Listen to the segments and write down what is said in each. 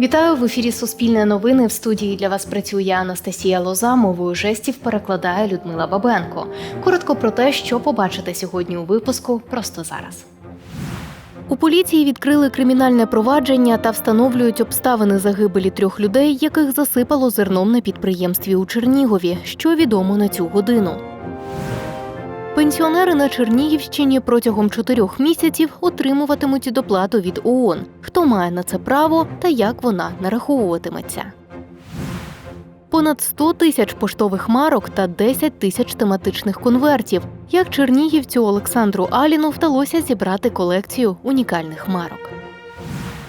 Вітаю в ефірі Суспільне новини. В студії для вас працює Анастасія Лоза. Мовою жестів перекладає Людмила Бабенко. Коротко про те, що побачите сьогодні у випуску, просто зараз. У поліції відкрили кримінальне провадження та встановлюють обставини загибелі трьох людей, яких засипало зерном на підприємстві у Чернігові. Що відомо на цю годину. Пенсіонери на Чернігівщині протягом чотирьох місяців отримуватимуть доплату від ООН. Хто має на це право та як вона нараховуватиметься? Понад 100 тисяч поштових марок та 10 тисяч тематичних конвертів. Як чернігівцю Олександру Аліну вдалося зібрати колекцію унікальних марок.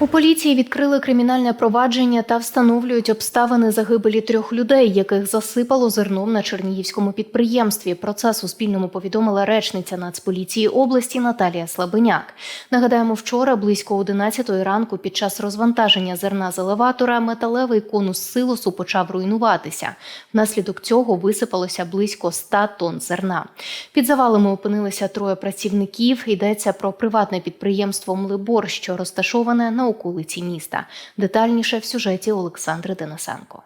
У поліції відкрили кримінальне провадження та встановлюють обставини загибелі трьох людей, яких засипало зерном на чернігівському підприємстві. Про це Суспільному повідомила речниця Нацполіції області Наталія Слабеняк. Нагадаємо, вчора близько 11 ранку під час розвантаження зерна з елеватора металевий конус силосу почав руйнуватися. Внаслідок цього висипалося близько 100 тонн зерна. Під завалами опинилися троє працівників. Йдеться про приватне підприємство Млибор, що розташоване на околиці міста. Детальніше в сюжеті Олександри Денисенко.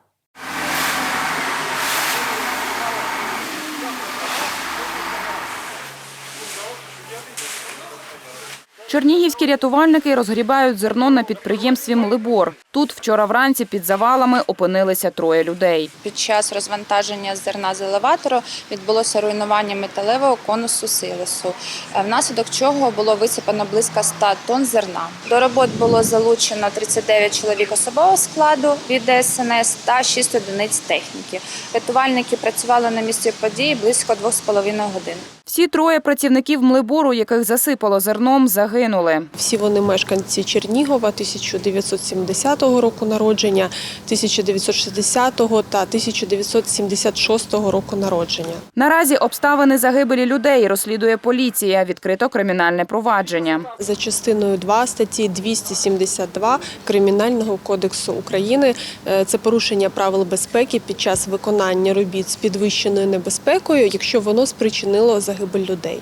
Чернігівські рятувальники розгрібають зерно на підприємстві Млибор. Тут вчора вранці під завалами опинилися троє людей. Під час розвантаження зерна з елеватору відбулося руйнування металевого конусу силосу, е, внаслідок чого було висипано близько 100 тонн зерна. До робот було залучено 39 чоловік особового складу від ДСНС та 6 одиниць техніки. Рятувальники працювали на місці події близько 2,5 годин. Всі троє працівників Млибору, яких засипало зерном, загинули. Всі вони мешканці Чернігова 1970 року народження, 1960 та 1976 року народження. Наразі обставини загибелі людей розслідує поліція. Відкрито кримінальне провадження. За частиною 2 статті 272 Кримінального кодексу України е, це порушення правил безпеки під час виконання робіт з підвищеною небезпекою, якщо воно спричинило загибель людей.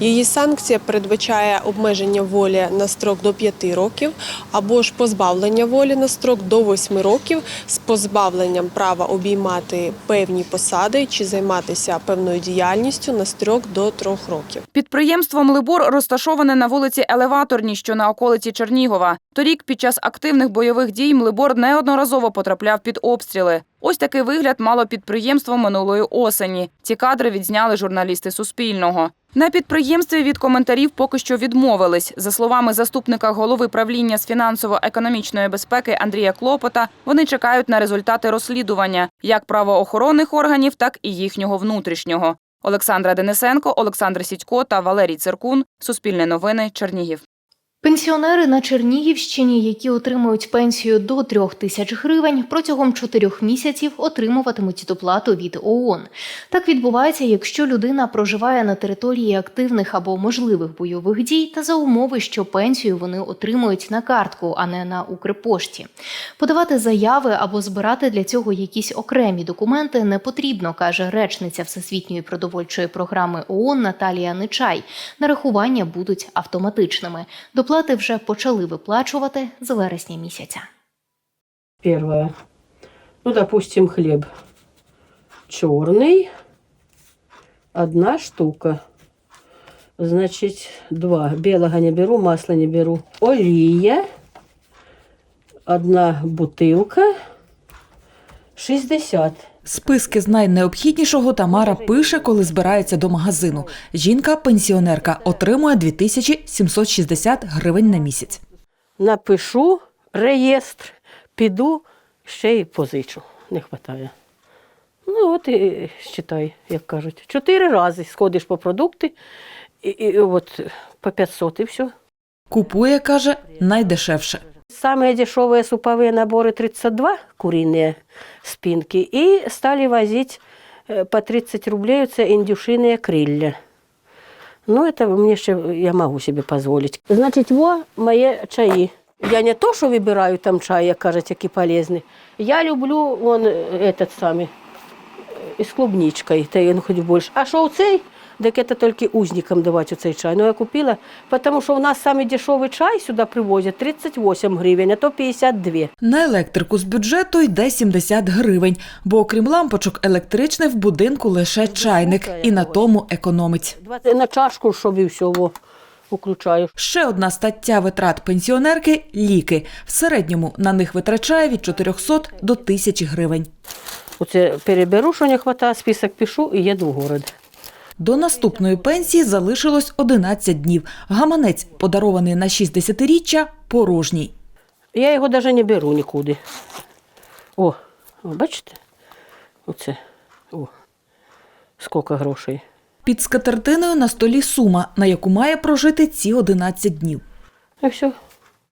Її санкція передбачає обмеження волі на строк до 5 років або ж позбавлення волі на строк до 8 років з позбавленням права обіймати певні посади чи займатися певною діяльністю на строк до 3 років. Підприємство Млибор розташоване на вулиці Елеваторній, що на околиці Чернігова. Торік під час активних бойових дій Млибор неодноразово потрапляв під обстріли. Ось такий вигляд мало підприємство минулої осені. Ці кадри відзняли журналісти Суспільного. На підприємстві від коментарів поки що відмовились. За словами заступника голови правління з фінансово-економічної безпеки Андрія Клопота, вони чекають на результати розслідування як правоохоронних органів, так і їхнього внутрішнього. Олександра Денисенко, Олександр Сідько та Валерій Циркун. Суспільне новини. Чернігів. Пенсіонери на Чернігівщині, які отримують пенсію до трьох тисяч гривень, протягом чотирьох місяців отримуватимуть доплату від ООН. Так відбувається, якщо людина проживає на території активних або можливих бойових дій, та за умови, що пенсію вони отримують на картку, а не на Укрпошті. Подавати заяви або збирати для цього якісь окремі документи не потрібно, каже речниця Всесвітньої продовольчої програми ООН Наталія Нечай. Нарахування будуть автоматичними. Доплати вже почали виплачувати з вересня місяця. Первое. Ну, допустим, хлеб черный. Одна штука. Значит, два. Белого не беру, масла не беру. Олія. Одна бутилка. 60. Списки з найнеобхіднішого Тамара пише, коли збирається до магазину. Жінка-пенсіонерка отримує 2760 гривень на місяць. Напишу реєстр, піду, ще й позичу. Не вистачає. Ну, от і считай, як кажуть. Чотири рази сходиш по продукти, і, і от по 500 і все. Купує, каже, найдешевше Самые дешевые суповые наборы 32 куриные спинки и стали возить э, по 30 рублей это индюшиные крылья. Ну, это мне ще я могу себе позволить. Значит, во мои чаи. Я не то, що вибираю там чай, як кажуть, які полезні. Я люблю вон этот самий, із клубничкою, та він хоч більше. А що цей Так это только узникам давать оцей чай. Ну я купила, потому що у нас самий дешевий чай сюди привозять 38 гривень, а то 52. На електрику з бюджету йде 70 гривень, бо окрім лампочок електричний в будинку лише чайник і на тому економить. 20 на чашку, щоб і все, во. Ще одна стаття витрат пенсіонерки ліки. В середньому на них витрачає від 400 до 1000 гривень. Оце переберу, що не вистачає, список пишу і їду в город. До наступної пенсії залишилось 11 днів. Гаманець, подарований на 60-річчя, порожній. Я його навіть не беру нікуди. О, о бачите? Оце. О, скільки грошей. Під скатертиною на столі сума, на яку має прожити ці 11 днів. І все.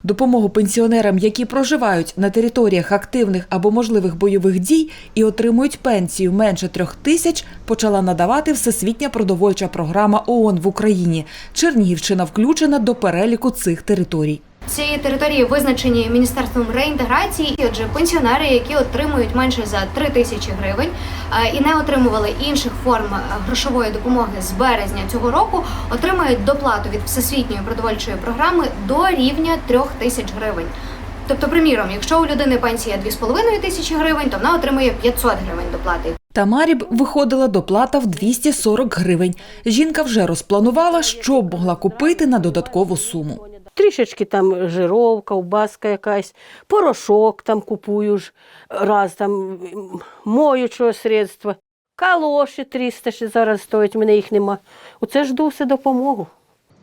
Допомогу пенсіонерам, які проживають на територіях активних або можливих бойових дій і отримують пенсію менше трьох тисяч, почала надавати Всесвітня продовольча програма ООН в Україні. Чернігівщина включена до переліку цих територій. Ці території визначені міністерством реінтеграції. Отже, пенсіонери, які отримують менше за 3 тисячі гривень е, і не отримували інших форм е, грошової допомоги з березня цього року, отримають доплату від всесвітньої продовольчої програми до рівня 3 тисяч гривень. Тобто, приміром, якщо у людини пенсія 2,5 тисячі гривень, то вона отримує 500 гривень доплати. Тамарі б виходила доплата в 240 гривень. Жінка вже розпланувала, що б могла купити на додаткову суму. Трішечки там жиров, ковбаска якась, порошок там купую ж раз, там моючого средства. Калоші 300 ще зараз стоять, мене їх нема. Оце жду все допомогу.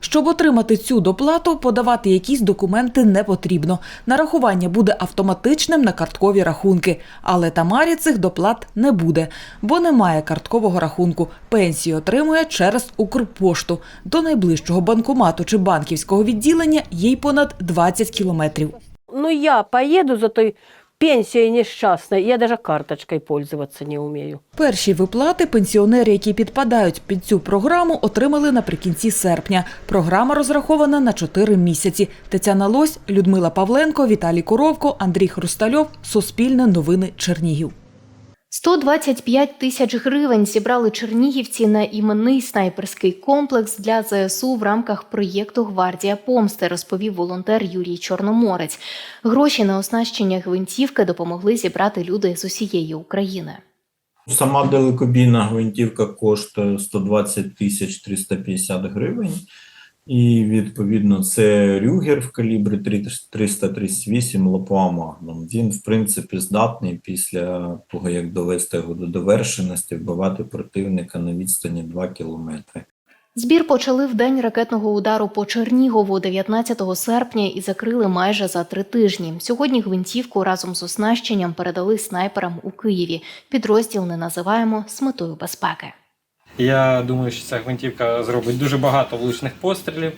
Щоб отримати цю доплату, подавати якісь документи не потрібно. Нарахування буде автоматичним на карткові рахунки. Але Тамарі цих доплат не буде, бо немає карткового рахунку. Пенсію отримує через Укрпошту. До найближчого банкомату чи банківського відділення їй понад 20 кілометрів. Ну я поеду за той пенсией несчастной, я даже карточкой пользоваться не умею. Перші виплати пенсіонери, які підпадають під цю програму, отримали наприкінці серпня. Програма розрахована на 4 місяці. Тетяна Лось, Людмила Павленко, Віталій Коровко, Андрій Хрустальов. Суспільне новини Чернігів. 125 тисяч гривень зібрали чернігівці на іменний снайперський комплекс для ЗСУ в рамках проєкту Гвардія помсти, розповів волонтер Юрій Чорноморець. Гроші на оснащення гвинтівки допомогли зібрати люди з усієї України. Сама далекобійна гвинтівка коштує 120 тисяч 350 гривень. І відповідно це Рюгер в калібрі 338 Лапуа Магнум. Він, в принципі, здатний після того, як довести його до довершеності, вбивати противника на відстані 2 кілометри. Збір почали в день ракетного удару по Чернігову 19 серпня і закрили майже за три тижні. Сьогодні гвинтівку разом з оснащенням передали снайперам у Києві. Підрозділ не називаємо з безпеки. Я думаю, що ця гвинтівка зробить дуже багато влучних пострілів,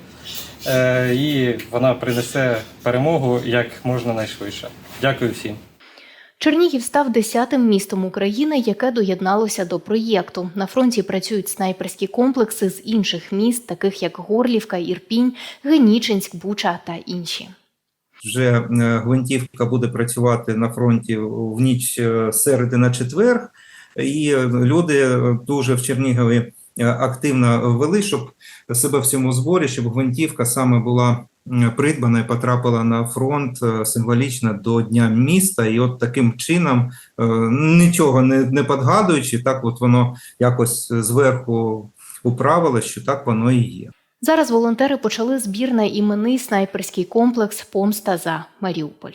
е, і вона принесе перемогу як можна найшвидше. Дякую всім. Чернігів став десятим містом України, яке доєдналося до проєкту. На фронті працюють снайперські комплекси з інших міст, таких як Горлівка, Ірпінь, Генічинськ, Буча та інші. вже е, гвинтівка буде працювати на фронті в ніч е, середи на четвер, і е, люди дуже в Чернігові е, активно вели, щоб себе в цьому зборі, щоб гвинтівка саме була придбана і потрапила на фронт е, символічно до Дня міста. І от таким чином, е, нічого не, не подгадуючи, так от воно якось зверху управилось, що так воно і є. Зараз волонтери почали збір на іменний снайперський комплекс Помста за Маріуполь.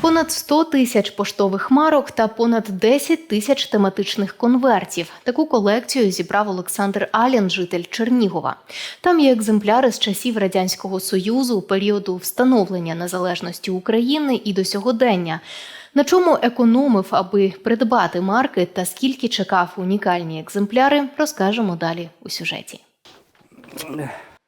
Понад 100 тисяч поштових марок та понад 10 тисяч тематичних конвертів. Таку колекцію зібрав Олександр Алін, житель Чернігова. Там є екземпляри з часів радянського союзу, періоду встановлення незалежності України і до сьогодення. На чому економив, аби придбати марки та скільки чекав унікальні екземпляри, розкажемо далі у сюжеті.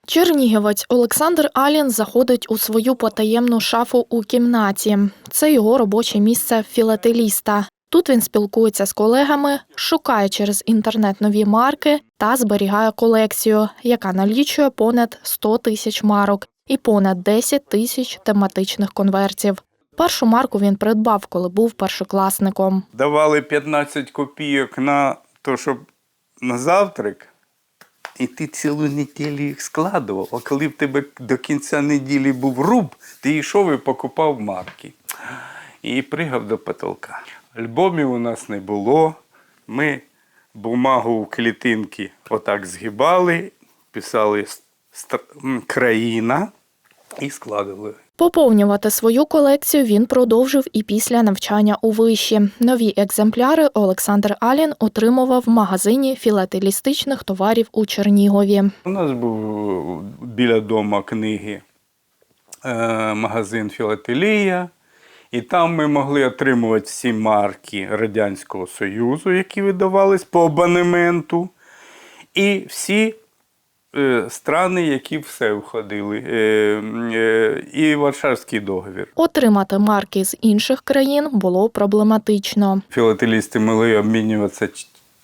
Чернігівець Олександр Алін заходить у свою потаємну шафу у кімнаті. Це його робоче місце філателіста. Тут він спілкується з колегами, шукає через інтернет нові марки та зберігає колекцію, яка налічує понад 100 тисяч марок і понад 10 тисяч тематичних конвертів. Першу марку він придбав, коли був першокласником. давали 15 копійок на то, щоб на завтрак, І ти цілу неділю їх складував, а коли в тебе до кінця неділі був руб, ти йшов і покупав марки. І пригав до потолка. Альбомів у нас не було. Ми бумагу у клітинки отак згибали, писали країна і складували. Поповнювати свою колекцію він продовжив і після навчання у виші. Нові екземпляри Олександр Алін отримував в магазині філателістичних товарів у Чернігові. У нас був біля дому книги е, магазин Філателія, і там ми могли отримувати всі марки Радянського Союзу, які видавались по абонементу, і всі е, страни, які все входили, е, е, і Варшавський договір. Отримати марки з інших країн було проблематично. Філателісти могли обмінюватися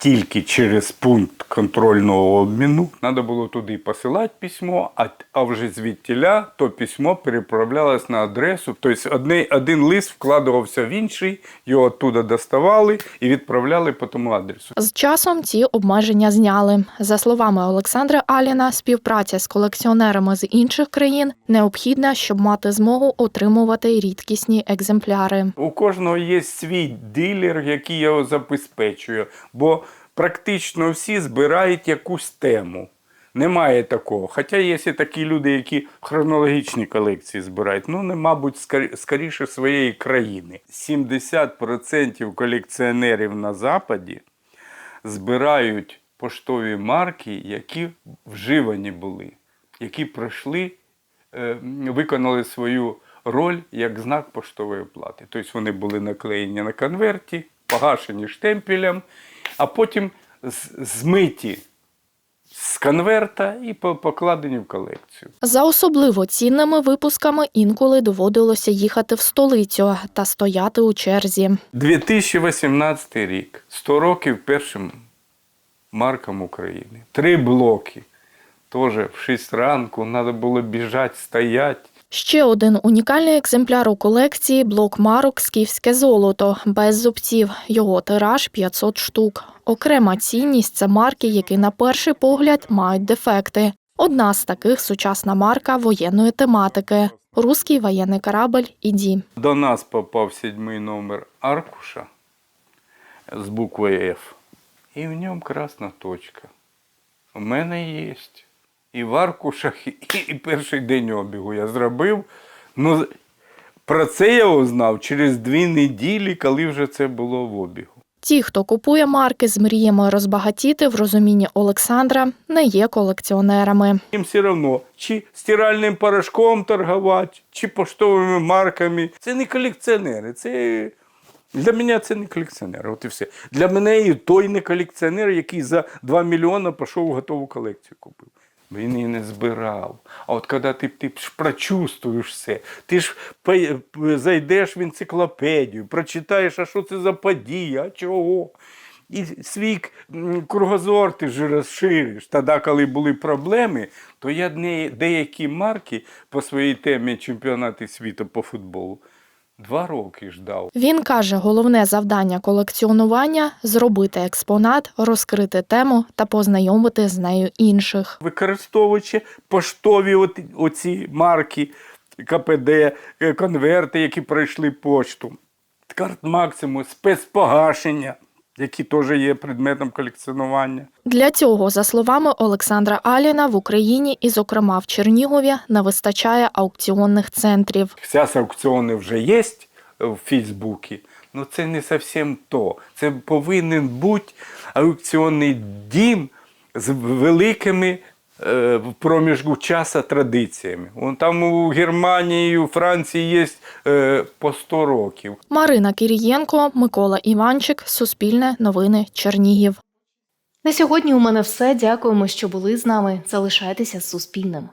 тільки через пункт контрольного обміну. Треба було туди посилати письмо, а, а вже звідтіля то письмо переправлялось на адресу. Тобто одне, один лист вкладувався в інший, його оттуда доставали і відправляли по тому адресу. З часом ці обмеження зняли. За словами Олександра Аліна, співпраця з колекціонерами з інших країн необхідна, щоб мати змогу отримувати рідкісні екземпляри. У кожного є свій дилер, який його забезпечує, бо практично всі збирають якусь тему. Немає такого. Хоча є такі люди, які хронологічні колекції збирають. Ну, не, мабуть, скоріше своєї країни. 70% колекціонерів на Западі збирають поштові марки, які вживані були, які пройшли, е, виконали свою роль як знак поштової оплати. Тобто вони були наклеєні на конверті, погашені штемпелем, а потім змиті з конверта і покладені в колекцію. За особливо цінними випусками інколи доводилося їхати в столицю та стояти у черзі. 2018 рік. 100 років першим маркам України. Три блоки. Теж в 6 ранку треба було біжати, стояти. Ще один унікальний екземпляр у колекції блок марок Скіфське золото без зубців. Його тираж 500 штук. Окрема цінність це марки, які на перший погляд мають дефекти. Одна з таких сучасна марка воєнної тематики. Руський воєнний корабль «Іді». До нас попав седьмий номер аркуша з буквою F. І в ньому красна точка. У мене є. І в аркушах, і, і перший день обігу я зробив. Ну, про це я узнав через дві неділі, коли вже це було в обігу. Ті, хто купує марки з мріями розбагатіти, в розумінні Олександра, не є колекціонерами. Їм все одно, чи стиральним порошком торгувати, чи поштовими марками. Це не колекціонери. Це для мене це не колекціонер. От і все. Для мене і той не колекціонер, який за 2 мільйони пішов готову колекцію купив. Він її не збирав. А от коли ти, ти прочувствуєш все, ти ж зайдеш в енциклопедію, прочитаєш, а що це за подія, а чого. І свій кругозор ти ж розшириш. Тоді, коли були проблеми, то я деякі марки по своїй темі чемпіонати світу по футболу два роки ждав. Він каже, головне завдання колекціонування зробити експонат, розкрити тему та познайомити з нею інших. використовуючи поштові оці марки КПД, е, конверти, які пройшли пошту, карт максимум, спецпогашення, які теж є предметом колекціонування. Для цього, за словами Олександра Аліна, в Україні і, зокрема, в Чернігові не вистачає аукціонних центрів. Зараз аукціони вже є в Фейсбуці, але це не зовсім то. Це повинен бути аукціонний дім з великими проміжку часу традиціями. Вон там у Германії, у Франції є е, по 100 років. Марина Кірієнко, Микола Іванчик, Суспільне новини, Чернігів. На сьогодні у мене все. Дякуємо, що були з нами. Залишайтеся з Суспільним.